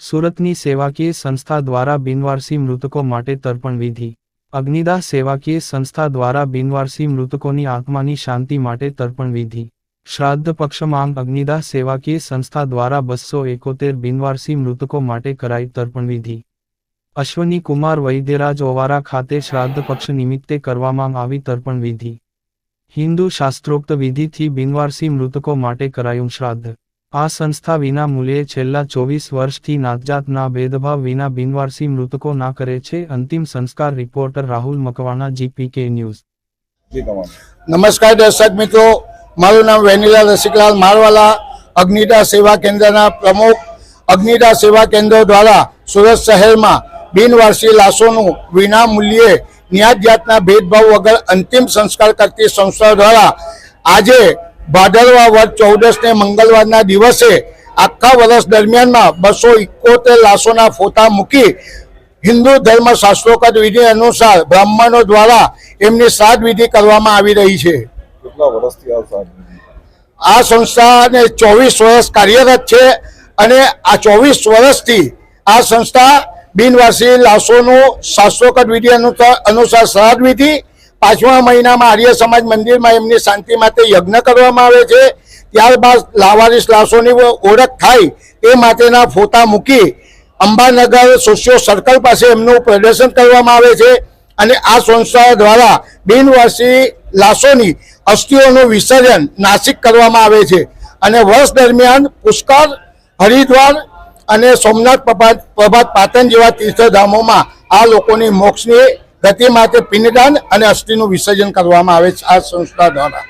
સુરતની સેવાકીય સંસ્થા દ્વારા બિનવારસી મૃતકો માટે તર્પણ વિધિ. અગ્નિદાહ સેવાકીય સંસ્થા દ્વારા બિનવારસી મૃતકોની આત્માની શાંતિ માટે તર્પણ વિધિ. શ્રાદ્ધ પક્ષમાં અગ્નિદાહ સેવાકીય સંસ્થા દ્વારા બસો એકોતેર બિનવારસી મૃતકો માટે કરાઈ તર્પણ વિધિ. અશ્વની કુમાર વૈદ્યરાજ ઓવારા ખાતે શ્રાદ્ધ પક્ષ નિમિત્તે કરવામાં આવી તર્પણ વિધિ. હિન્દુ શાસ્ત્રોક્ત વિધિથી બિનવારસી મૃતકો માટે કરાયું શ્રાદ્ધ. આ સંસ્થા વિના મૂલ્યે છેલ્લા ચોવીસ વર્ષથી નાતજાતના ભેદભાવ વિના બિનવારસી મૃતકો ના કરે છે. અંતિમ સંસ્કાર reporter Rahul Makwana GPK news. નમસ્કાર દર્શક મિત્રો. મારું નામ વેનીલા રસિકલાલ મારવાલા અગ્નિદા સેવા કેન્દ્રના પ્રમુખ. અગ્નિદા સેવા કેન્દ્ર દ્વારા સુરત શહેરમાં બિનવારસી લાશોનું વિના મૂલ્યે ન્યાજ જાતના ભેદભાવ વગર અંતિમ સંસ્કાર કરતી સંસ્થા દ્વારા આજે ભાદરવા વધ ચૌદસને મંગળવારના દિવસે આખા વર્ષ દરમિયાનમાં બસો ઇકોતેર લાશોના ફોટા મૂકી હિન્દુ ધર્મ શાસ્ત્રોકત વિધિ અનુસાર બ્રાહ્મણો દ્વારા એમની શ્રાદ્ધ વિધિ કરવામાં આવી રહી છે. આ સંસ્થાને ચોવીસ વર્ષ કાર્યરત છે અને આ ચોવીસ વર્ષથી આ સંસ્થા બિનવાસી લાશોનું શાસ્ત્રોકત વિધિ અનુસાર અનુસાર શ્રાદ્ધ વિધિ પાંચમા મહિનામાં આર્ય સમાજ મંદિરમાં એમની શાંતિ માટે યજ્ઞ કરવામાં આવે છે. ત્યારબાદ લાવારીસ લાશોની ઓળખ થાય એ માટેના ફોટા મૂકી અંબાનગર સોશિયો સર્કલ પાસે એમનું પ્રદર્શન કરવામાં આવે છે અને આ સંસ્થા દ્વારા બિનવાસી લાશોની અસ્થિઓનું વિસર્જન નાસિક કરવામાં આવે છે. અને વર્ષ દરમિયાન પુષ્કર હરિદ્વાર અને સોમનાથ પ્રભાત પ્રભાત પાટણ જેવા તીર્થધામોમાં આ લોકોની મોક્ષની માટે પિંડદાન અને અસ્થિનું વિસર્જન કરવામાં આવે છે આ સંસ્થા દ્વારા.